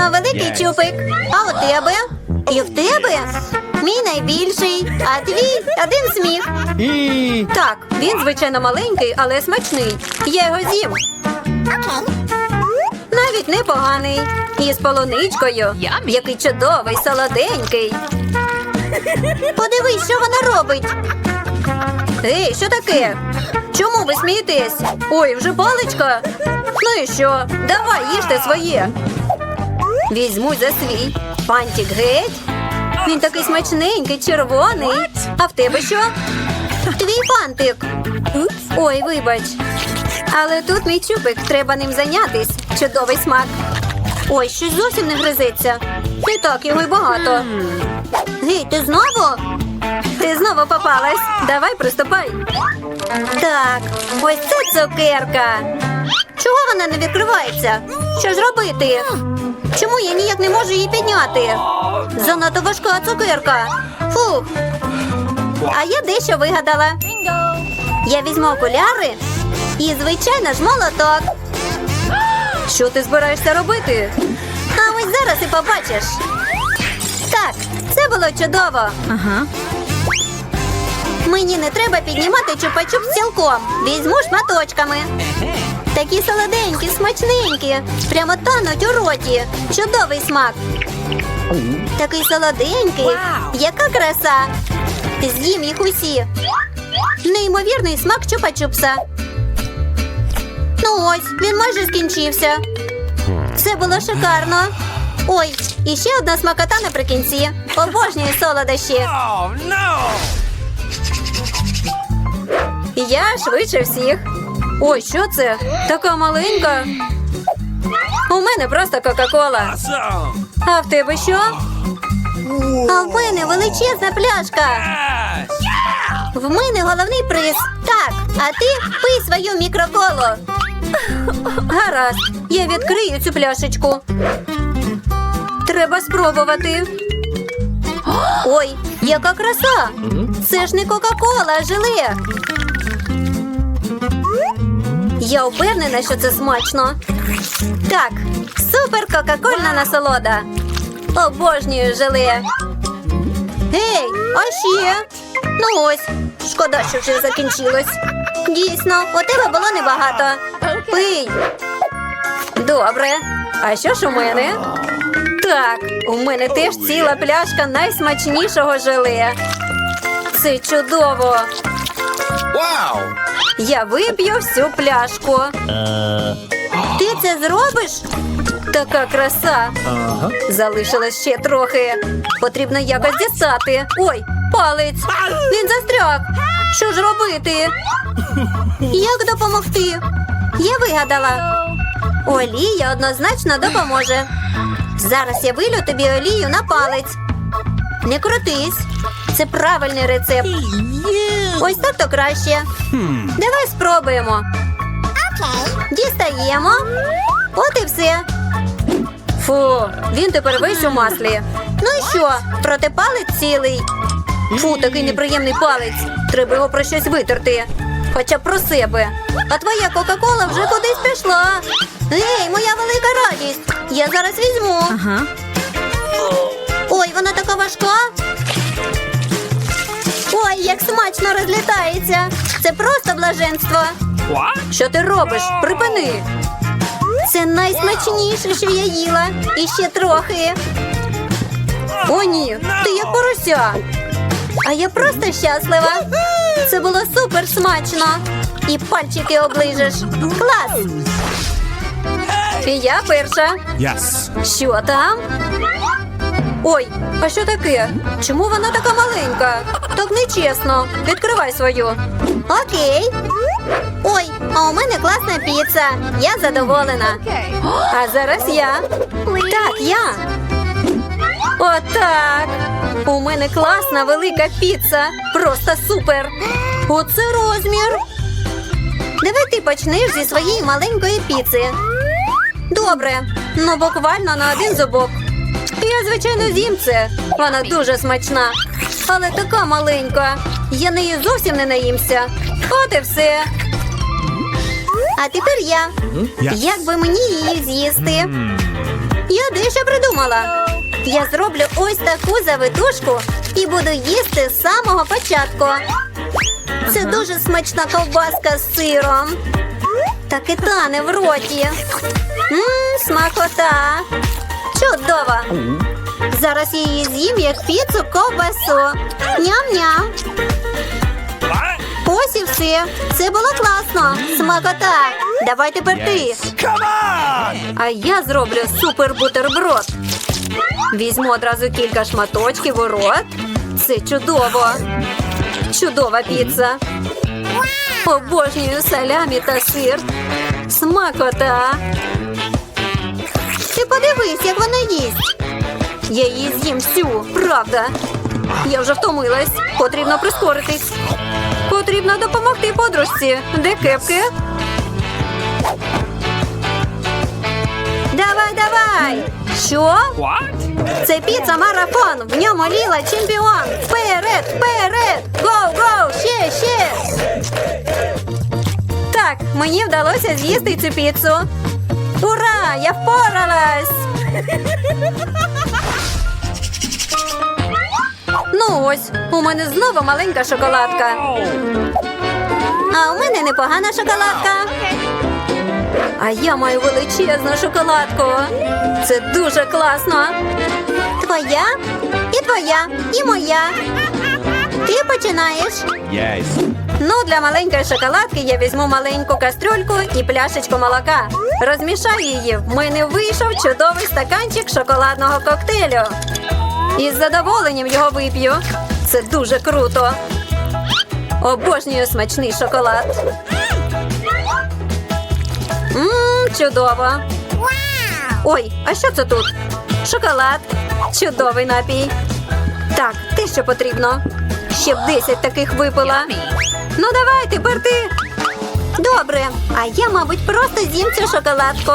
Класно, великий чупик. А у тебе? І в тебе? Мій найбільший, а твій один сміх. Так, він звичайно маленький, але смачний. Я його з'їм. Навіть непоганий. І з полуничкою. Який чудовий, солоденький. Подивись, що вона робить. Ей, що таке? Чому ви смієтесь? Ой, вже паличка. Ну і що? Давай, їжте своє. Візьму за свій. Фантик геть. Він такий смачненький, червоний. А в тебе що? Твій фантик. Ой, вибач. Але тут мій чупик, треба ним зайнятись. Чудовий смак. Ой, щось зовсім не гризеться. Не так його й багато. Гей, ти знову? Ти знову попалась. Давай приступай. Так, ось це цукерка. Чого вона не відкривається? Що ж робити? Чому я ніяк не можу її підняти? Занадто важка цукерка. Фух. А я дещо вигадала. Я візьму окуляри і, звичайно ж, молоток. Що ти збираєшся робити? А ось зараз і побачиш. Так, це було чудово. Ага. Мені не треба піднімати чупа-чуп цілком. Візьму шматочками. Такі солоденькі, смачненькі. Прямо тануть у роті. Чудовий смак. Такий солоденький. Яка краса. З'їм їх усі. Неймовірний смак чупа-чупса. Ну ось, він майже скінчився. Це було шикарно. Ой, і ще одна смакота наприкінці. Обожнюю солодощі. Oh! Я швидше всіх. Ой, що це? Така маленька. У мене просто Кока-Кола. А в тебе що? А в мене величезна пляшка. В мене головний приз. Так, а ти пий свою мікроколу. Гаразд, я відкрию цю пляшечку. Треба спробувати. Ой, яка краса! Це ж не Кока-Кола, а желе. Я впевнена, що це смачно. Так, супер кока-кольна насолода. Обожнюю желе. Гей, а ще? Ну ось, шкода, що вже закінчилось. Дійсно, у тебе було небагато. Пий. Добре. А що ж у мене? Так, у мене теж ціла пляшка найсмачнішого желе. Це чудово. Wow! Я вип'ю всю пляшку. Ти це зробиш? Така краса. Залишилось ще трохи. Потрібно якось дістати. Ой, палець. Він застряг. Що ж робити? Як допомогти? Я вигадала. Олія однозначно допоможе. Зараз я вилю тобі олію на палець. Не крутись. Це правильний рецепт. Ось так то краще. Давай спробуємо. Дістаємо. От і все. Фу, він тепер весь у маслі. Ну і що? Проте палець цілий. Фу, такий неприємний палець. Треба його про щось витерти. Хоча б про себе. А твоя Кока-Кола вже кудись пішла. Ей, моя велика радість. Я зараз візьму. Ага. Ой, вона така важка. Ой, як смачно розлітається. Це просто блаженство. Що ти робиш? Припини. Це найсмачніше, що я їла. І ще трохи. О, ні, ти як порося. А я просто щаслива. Це було супер смачно. І пальчики оближеш. Клас! І я перша. Yes. Що там? Ой, а що таке? Чому вона така маленька? Так нечесно. Відкривай свою. Окей. Ой, а у мене класна піца. Я задоволена. А зараз я. Так, я. Отак. У мене класна велика піца. Просто супер. Оце розмір. Давай ти почнеш зі своєї маленької піци. Добре, ну буквально на один зубок. Я, звичайно, з'їм це. Вона дуже смачна, але така маленька. Я неї зовсім не наїмся. От і все. А тепер я. Як би мені її з'їсти? Я дещо придумала? Я зроблю ось таку завитушку і буду їсти з самого початку. Це дуже смачна ковбаска з сиром. Так і тане в роті. Мм, смакота. Чудово. Зараз я її з'їм як піцу ковбасу. Ням-ням. Ось і все. Це було класно. Смакота. Давай тепер ти. А я зроблю супер бутерброд. Візьму одразу кілька шматочків у рот. Це чудово. Чудова піца. Обожнюю салямі та сир. Смакота. Подивись, як вона їсть. Я її з'їм всю, правда. Я вже втомилась. Потрібно прискоритись. Потрібно допомогти подружці. Де кепки? Давай, давай! Що? Це піца марафон. В ньому Ліла чемпіон. Вперед, вперед! Гоу, гоу! Ще, ще! Так, мені вдалося з'їсти цю піцу. Ура! Я впоралась! Ну ось, у мене знову маленька шоколадка. А у мене непогана шоколадка. А я маю величезну шоколадку. Це дуже класно. Твоя і твоя, і моя. Ти починаєш. Yes. Ну, для маленької шоколадки я візьму маленьку кастрюльку і пляшечку молока. Розмішаю її. В мене вийшов чудовий стаканчик шоколадного коктейлю. І з задоволенням його вип'ю. Це дуже круто. Обожнюю смачний шоколад. Мм, чудово. Ой, а що це тут? Шоколад. Чудовий напій. Так, те, що потрібно. Ще б 10 таких випила. Ну давай, тепер ти. Добре, а я, мабуть, просто з'їм цю шоколадку.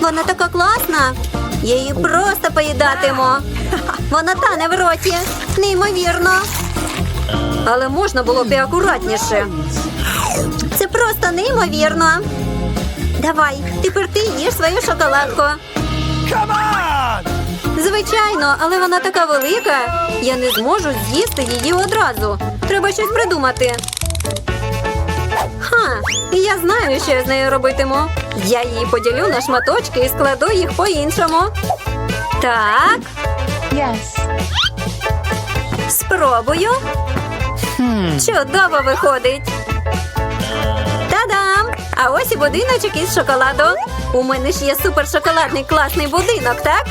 Вона така класна. Я її просто поїдатиму. Вона тане в роті. Неймовірно. Але можна було б і акуратніше. Це просто неймовірно. Давай, тепер ти їж свою шоколадку. Звичайно, але вона така велика. Я не зможу з'їсти її одразу. Треба щось придумати. Ха, я знаю, що я з нею робитиму. Я її поділю на шматочки і складу їх по-іншому. Так, Yes. спробую. Чудово виходить. Та-дам! А ось і будиночок із шоколаду. У мене ж є супер шоколадний класний будинок, так?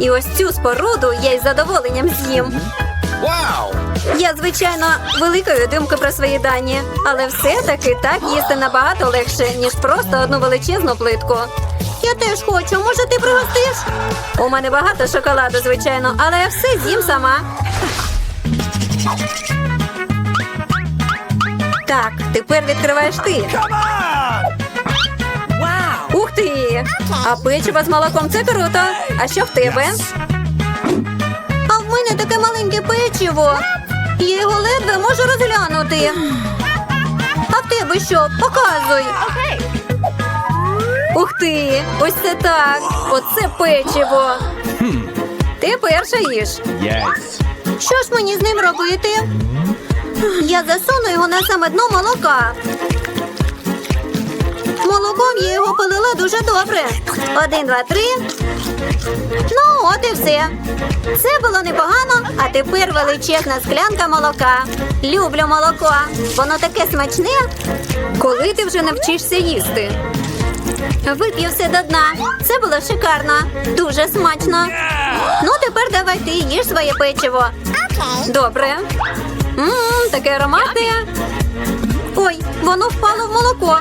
І ось цю споруду я із задоволенням з'їм. Wow! Я, звичайно, великої думки про свої дані, але все-таки так їсти набагато легше, ніж просто одну величезну плитку. Я теж хочу, може, ти пригостиш? У мене багато шоколаду, звичайно, але я все з'їм сама. Так, тепер відкриваєш ти. Ух ти! А печиво з молоком це круто. А що в тебе? А в мене таке маленьке печиво. Я його ледве можу розглянути. А в тебе що? Показуй. Ух ти! Ось це так. Оце печиво. Ти перша їж. Yes. Що ж мені з ним робити? Я засуну його на саме дно молока. Молоком я його полила дуже добре. Один, два, три. Ну, от і все. Це було непогано, а тепер величезна склянка молока. Люблю молоко. Воно таке смачне. Коли ти вже навчишся їсти? Вип'ю все до дна. Це було шикарно. Дуже смачно. Ну, тепер давай ти їж своє печиво. Добре. Ммм, таке ароматне. Ой, воно впало в молоко.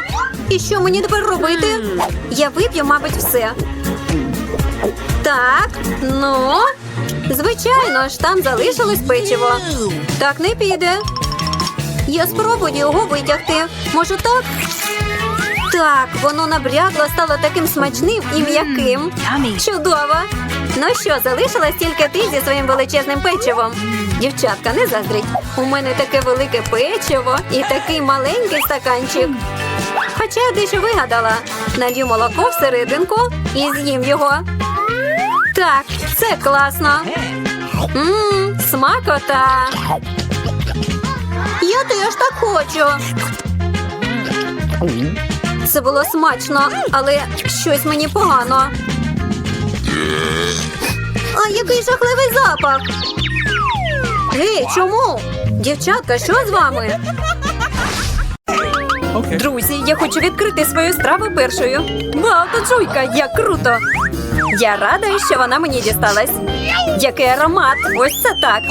І що мені тепер робити? Я вип'ю, мабуть, все. Так, ну. Звичайно ж, там залишилось печиво. Так не піде. Я спробую його витягти. Може так? Так, воно набрядло, стало таким смачним і м'яким. Чудово! Ну що, залишилась тільки ти зі своїм величезним печивом. Дівчатка, не заздріть. У мене таке велике печиво і такий маленький стаканчик. Хоча я дещо вигадала. Налью молоко всерединку і з'їм його. Так, це класно. Ммм, смакота. Я теж так хочу. Це було смачно, але щось мені погано. А який жахливий запах. Гей, чому? Дівчатка, що з вами? Друзі, я хочу відкрити свою страву першою. Вау, тут жуйка, як круто! Я рада, що вона мені дісталась. Який аромат! Ось це так.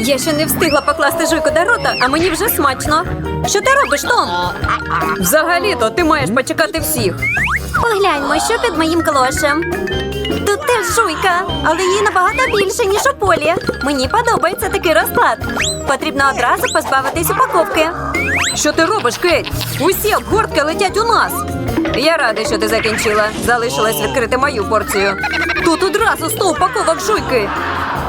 Я ще не встигла покласти жуйку до рота, а мені вже смачно. Що ти робиш, Том? Взагалі-то ти маєш почекати всіх. Погляньмо, що під моїм клошем. Жуйка, але її набагато більше, ніж у полі. Мені подобається такий розклад. Потрібно одразу позбавитись упаковки. Що ти робиш, Кейт? Усі обгортки летять у нас. Я радий, що ти закінчила. Залишилось відкрити мою порцію. Тут одразу сто упаковок жуйки.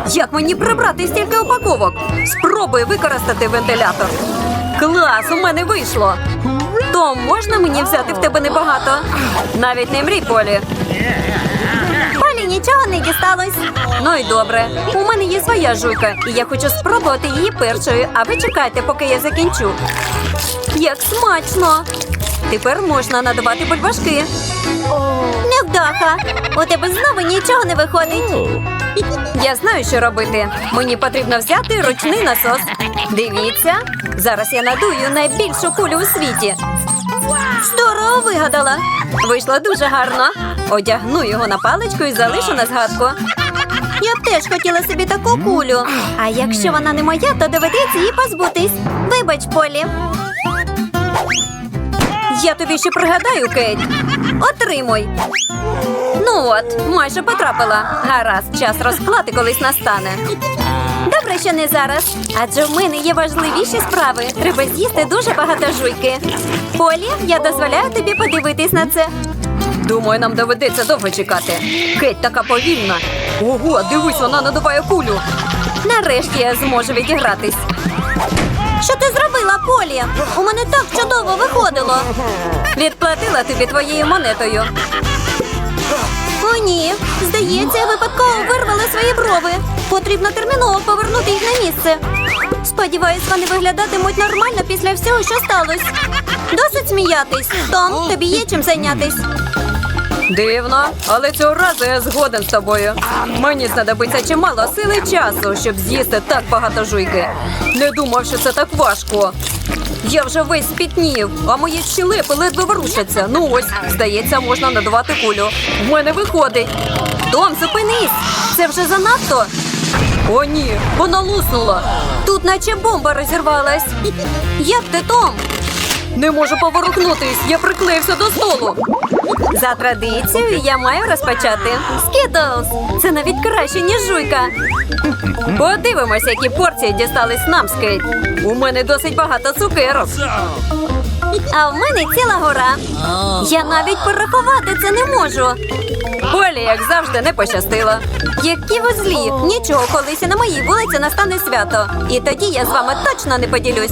Як мені прибрати стільки упаковок? Спробуй використати вентилятор. Клас, у мене вийшло. Том, можна мені взяти в тебе небагато? Навіть не мрій. Полі нічого не дісталось. Ну і добре. У мене є своя жуйка, і я хочу спробувати її першою, а ви чекайте, поки я закінчу. Як смачно! Тепер можна надавати бульбашки. Невдаха! У тебе знову нічого не виходить. Я знаю, що робити. Мені потрібно взяти ручний насос. Дивіться, зараз я надую найбільшу кулю у світі. Здорово вигадала. Вийшло дуже гарно. Одягну його на паличку і залишу на згадку. Я б теж хотіла собі таку кулю. А якщо вона не моя, то доведеться її позбутись. Вибач, Полі. Я тобі ще пригадаю, Кейт. Отримуй. Ну от, майже потрапила. Гаразд, час розклати колись настане. Добре, що не зараз. Адже в мене є важливіші справи. Треба з'їсти дуже багато жуйки. Полі, я дозволяю тобі подивитись на це. Думаю, нам доведеться довго чекати. Кеть така повільна. Ого, дивись, вона надуває кулю. Нарешті я зможу відігратись. Що ти зробила, Полі? У мене так чудово виходило. Відплатила тобі твоєю монетою. Ні. Здається, я випадково вирвала свої брови. Потрібно терміново повернути їх на місце. Сподіваюсь, вони виглядатимуть нормально після всього, що сталося. Досить сміятись. Том, тобі є чим зайнятись. Дивно, але цього разу я згоден з тобою. Мені знадобиться чимало сили часу, щоб з'їсти так багато жуйки. Не думав, що це так важко. Я вже весь спітнів, а мої щелепи ледве ворушаться. Ну ось, здається, можна надавати кулю. В мене виходить. Том, зупинись! Це вже занадто. О, ні, вона луснула. Тут наче бомба розірвалась. Як ти, Том? Не можу поворухнутись, я приклеївся до столу. За традицією я маю розпочати. Скітлз! Це навіть краще, ніж жуйка. Подивимося, які порції дістались нам, Скейт. У мене досить багато цукерок. А в мене ціла гора. Я навіть порахувати це не можу. Полі, як завжди, не пощастило. Які ви злі! Нічого, колись і на моїй вулиці настане свято. І тоді я з вами точно не поділюсь.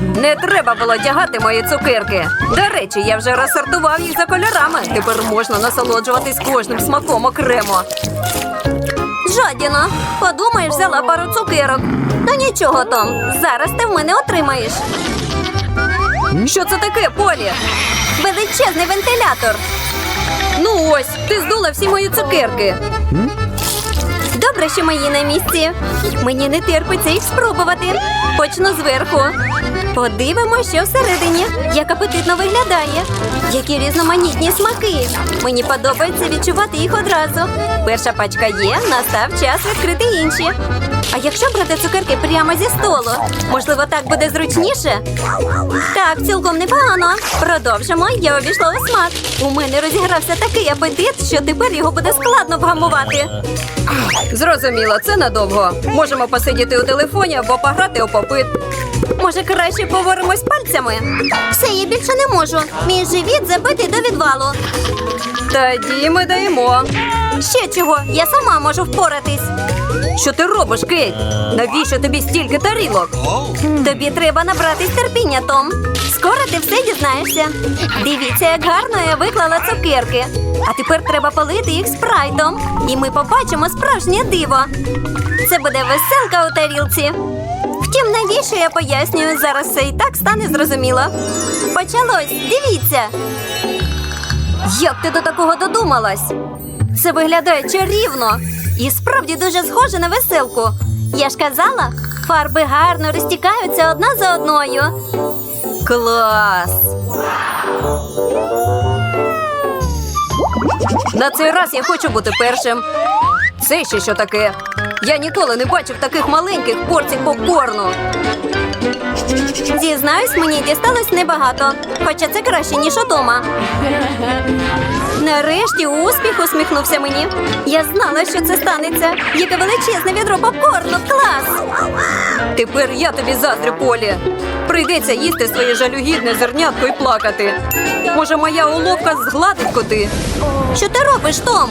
Не треба було тягати мої цукерки. До речі, я вже розсортував їх за кольорами. Тепер можна насолоджуватись кожним смаком окремо. Жадіна, подумаєш, взяла пару цукерок. Ну нічого, Том, зараз ти в мене отримаєш. Що це таке, Полі? Величезний вентилятор. Ну ось, ти здула всі мої цукерки. Добре, що мої на місці. Мені не терпиться їх спробувати. Почну зверху. Подивимося, що всередині. Як апетитно виглядає. Які різноманітні смаки. Мені подобається відчувати їх одразу. Перша пачка є, настав час відкрити інші. А якщо брати цукерки прямо зі столу, можливо, так буде зручніше? Так, цілком непогано. Продовжимо. Я обійшла у смак. У мене розігрався такий апетит, що тепер його буде складно вгамувати. Зрозуміло, це надовго. Можемо посидіти у телефоні або пограти у попит. Може, краще поворимось пальцями? Все, я більше не можу. Мій живіт забитий до відвалу. Тоді ми даємо. Ще чого? Я сама можу впоратись. Що ти робиш, Кейт? Навіщо тобі стільки тарілок? Тобі треба набратись терпіння, Том. Скоро ти все дізнаєшся. Дивіться, як гарно я виклала цукерки. А тепер треба полити їх спрайтом. І ми побачимо справжнє диво. Це буде веселка у тарілці. Втім, навіщо я пояснюю, зараз все і так стане зрозуміло. Почалось, дивіться. Як ти до такого додумалась? Це виглядає чарівно і справді дуже схоже на веселку. Я ж казала, фарби гарно розтікаються одна за одною. Клас! На цей раз я хочу бути першим. Це ще що таке? Я ніколи не бачив таких маленьких порцій попкорну. Зізнаюсь, мені дісталось небагато, хоча це краще, ніж удома. Нарешті успіх усміхнувся мені. Я знала, що це станеться. Яке величезне відро попкорну. Клас! Тепер я тобі заздрю, Полі. Прийдеться їсти своє жалюгідне зернятко і плакати. Може, моя уловка згладить коти? Що ти робиш, Том?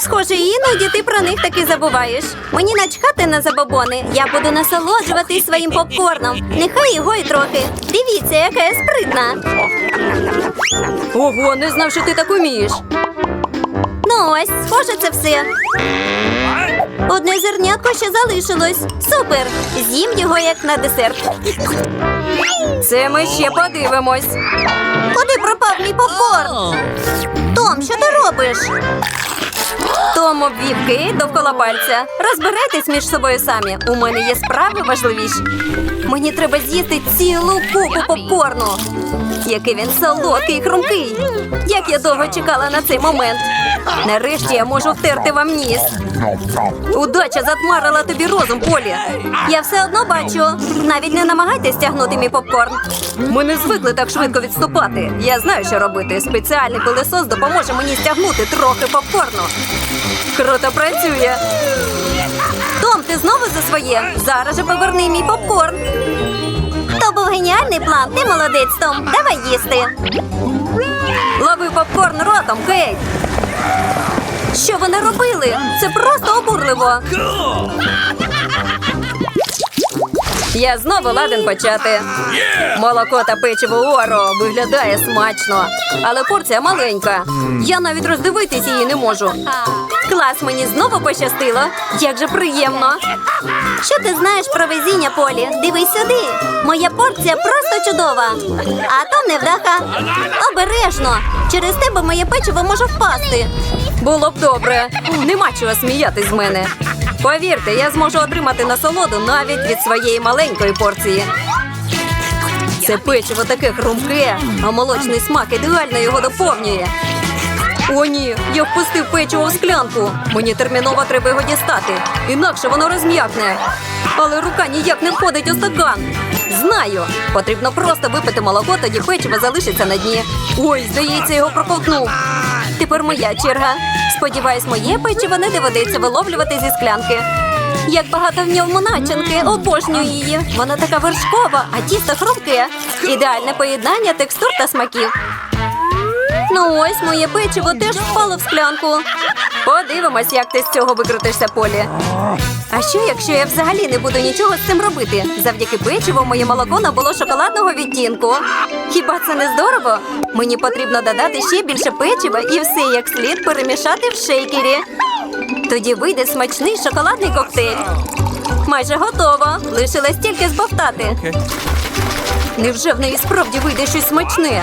Схоже, іноді ти про них таки забуваєш. Мені начхати на забобони. Я буду насолоджуватись своїм попкорном. Нехай його й трохи. Дивіться, яка я спритна. Ого, не знав, що ти так умієш. Ну ось, схоже, це все. Одне зернятко ще залишилось. Супер! З'їм його як на десерт. Це ми ще подивимось. Куди пропав мій попкорн? Том, що ти робиш? Том обвів Кейт довкола пальця. Розбирайтесь між собою самі. У мене є справи важливіші. Мені треба з'їсти цілу купу попкорну. Який він солодкий і хрумкий. Як я довго чекала на цей момент. Нарешті я можу втерти вам ніс. Удача затмарила тобі розум, Полі. Я все одно бачу. Навіть не намагайтесь тягнути мій попкорн. Ми не звикли так швидко відступати. Я знаю, що робити. Спеціальний пилесос допоможе мені стягнути трохи попкорну. Круто працює. Том, ти знову за своє? Зараз же поверни мій попкорн. Був геніальний план. Ти молодець, Том. Давай їсти. Лови попкорн ротом, Кейт. Що ви наробили? Це просто обурливо. Я знову ладен почати. Молоко та печиво Оро виглядає смачно, але порція маленька. Я навіть роздивитись її не можу. Клас, мені знову пощастило. Як же приємно. Що ти знаєш про везіння, Полі? Дивись сюди. Моя порція просто чудова. А то невдаха. Обережно. Через тебе моє печиво може впасти. Було б добре. Нема чого сміятись з мене. Повірте, я зможу отримати насолоду навіть від своєї маленької порції. Це печиво таке хрумке, а молочний смак ідеально його доповнює. О, ні, я впустив печиво в склянку. Мені терміново треба його дістати. Інакше воно розм'якне. Але рука ніяк не входить у стакан. Знаю. Потрібно просто випити молоко, тоді печиво залишиться на дні. Ой, здається, його проковтнув. Тепер моя черга. Сподіваюсь, моє печиво не доведеться виловлювати зі склянки. Як багато в ньому начинки, обожнюю її. Вона така вершкова, а тісто хрумке. Ідеальне поєднання текстур та смаків. Ну ось моє печиво теж впало в склянку. Подивимось, як ти з цього викрутишся, Полі. А що, якщо я взагалі не буду нічого з цим робити? Завдяки печиву моє молоко набуло шоколадного відтінку. Хіба це не здорово? Мені потрібно додати ще більше печива і все як слід перемішати в шейкері. Тоді вийде смачний шоколадний коктейль. Майже готово. Лишилось тільки збовтати. Невже в неї справді вийде щось смачне?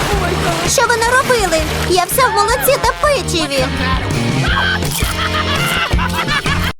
Що ви наробили? Я все в молоці та печиві.